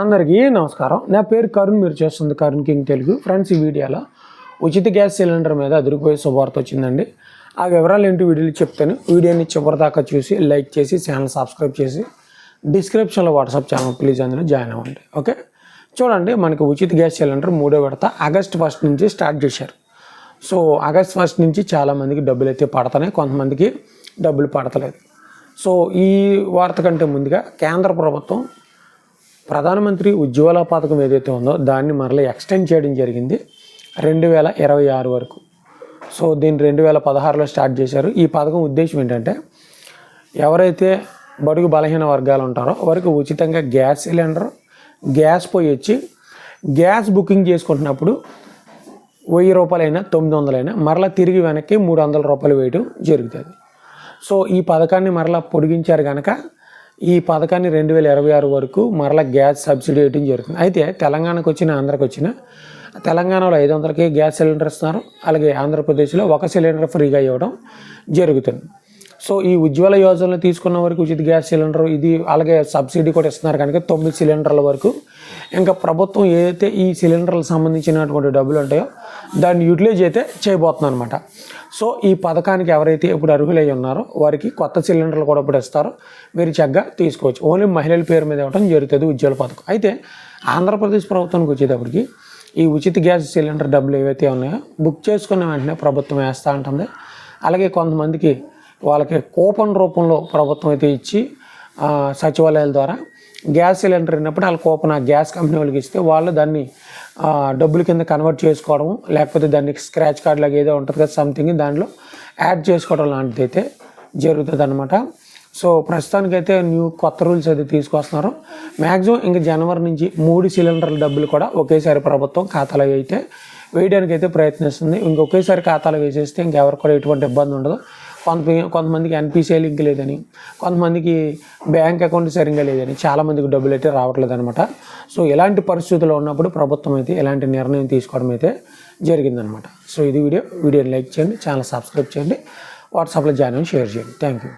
అందరికీ నమస్కారం. నా పేరు కరుణ్ మీరు చేస్తుంది కరుణ్ కింగ్ తెలుగు. ఫ్రెండ్స్ ఈ వీడియోలో ఉచిత గ్యాస్ సిలిండర్ మీద అదిరిపోయే శుభార్త వచ్చిందండి. ఆ వివరాలు ఏంటి వీడియోలు చెప్తాను. వీడియోని చివరిదాకా చూసి లైక్ చేసి ఛానల్ సబ్స్క్రైబ్ చేసి డిస్క్రిప్షన్లో వాట్సాప్ ఛానల్ ప్లీజ్ అందులో జాయిన్ అవ్వండి. ఓకే? చూడండి మనకి ఉచిత గ్యాస్ సిలిండర్ మూడో విడత ఆగస్ట్ ఫస్ట్ నుంచి స్టార్ట్ చేశారు. సో ఆగస్ట్ ఫస్ట్ నుంచి చాలామందికి డబ్బులు అయితే పడతాయి కొంతమందికి డబ్బులు పడతలేదు. సో ఈ వార్త కంటే ముందుగా కేంద్ర ప్రభుత్వం ప్రధానమంత్రి ఉజ్వల పథకం ఏదైతే ఉందో దాన్ని మరలా ఎక్స్టెండ్ చేయడం జరిగింది రెండు వేల ఇరవై ఆరు వరకు. సో దీన్ని రెండు వేల పదహారులో స్టార్ట్ చేశారు. ఈ పథకం ఉద్దేశం ఏంటంటే ఎవరైతే బడుగు బలహీన వర్గాలు ఉంటారో వారికి ఉచితంగా గ్యాస్ సిలిండర్ గ్యాస్ పోయి వచ్చి గ్యాస్ బుకింగ్ చేసుకుంటున్నప్పుడు వెయ్యి రూపాయలైనా తొమ్మిది వందలైనా మరలా తిరిగి వెనక్కి మూడు వందల రూపాయలు వేయడం జరుగుతుంది. సో ఈ పథకాన్ని మరలా పొడిగించారు కనుక ఈ పథకాన్ని రెండు వేల ఇరవై ఆరు వరకు మరలా గ్యాస్ సబ్సిడీ వేయటం జరుగుతుంది. అయితే తెలంగాణకు వచ్చిన ఆంధ్రకు వచ్చిన తెలంగాణలో ఐదు వందలకి గ్యాస్ సిలిండర్ ఇస్తున్నారు. అలాగే ఆంధ్రప్రదేశ్లో ఒక సిలిండర్ ఫ్రీగా ఇవ్వడం జరుగుతుంది. సో ఈ ఉజ్వల యోజనలు తీసుకున్న వరకు ఉచిత గ్యాస్ సిలిండర్ ఇది అలాగే సబ్సిడీ కూడా ఇస్తున్నారు కనుక తొమ్మిది సిలిండర్ల వరకు. ఇంకా ప్రభుత్వం ఏదైతే ఈ సిలిండర్లకు సంబంధించినటువంటి డబ్బులు ఉంటాయో దాన్ని యూటిలైజ్ అయితే చేయబోతుంది అనమాట సో ఈ పథకానికి ఎవరైతే ఇప్పుడు అర్హులై ఉన్నారో వారికి కొత్త సిలిండర్లు కూడా ఇప్పుడు ఇస్తారో. మీరు చక్కగా తీసుకోవచ్చు. ఓన్లీ మహిళల పేరు మీద ఇవ్వడం జరుగుతుంది ఉజ్వల పథకం. అయితే ఆంధ్రప్రదేశ్ ప్రభుత్వానికి వచ్చేటప్పటికి ఈ ఉచిత గ్యాస్ సిలిండర్ డబ్బులు ఏవైతే ఉన్నాయో బుక్ చేసుకున్న వెంటనే ప్రభుత్వం వేస్తూ ఉంటుంది అలాగే కొంతమందికి వాళ్ళకి కూపన్ రూపంలో ప్రభుత్వం అయితే ఇచ్చి సచివాలయాల ద్వారా గ్యాస్ సిలిండర్ అయినప్పుడు వాళ్ళ కూపన్ ఆ గ్యాస్ కంపెనీ వాళ్ళకి ఇస్తే వాళ్ళు దాన్ని డబ్బుల కింద కన్వర్ట్ చేసుకోవడం లేకపోతే దాన్ని స్క్రాచ్ కార్డ్ లాగా ఏదో ఉంటుంది కదా సంథింగ్ దానిలో యాడ్ చేసుకోవడం లాంటిది అయితే జరుగుతుంది అనమాట సో ప్రస్తుతానికైతే న్యూ కొత్త రూల్స్ అయితే తీసుకొస్తున్నారు. మ్యాక్సిమం ఇంకా జనవరి నుంచి మూడు సిలిండర్ల డబ్బులు కూడా ఒకేసారి ప్రభుత్వం ఖాతాలో అయితే వేయడానికి అయితే ప్రయత్నిస్తుంది. ఇంకొకేసారి ఖాతాలో వేసేస్తే ఇంకెవరికి కూడా ఎటువంటి ఇబ్బంది ఉండదు. కొంత కొంతమందికి ఎన్పిసిఐ లింక్ లేదని కొంతమందికి బ్యాంక్ అకౌంట్ సరిగ్గా లేదని చాలామందికి డబ్బులు అయితే రావట్లేదు అనమాట. సో ఇలాంటి పరిస్థితుల్లో ఉన్నప్పుడు ప్రభుత్వం అయితే ఇలాంటి నిర్ణయం తీసుకోవడం అయితే జరిగిందనమాట. సో ఇది వీడియో. వీడియోని లైక్ చేయండి ఛానల్ సబ్స్క్రైబ్ చేయండి వాట్సాప్లో జాయిన్ అయ్యి షేర్ చేయండి. Thank you.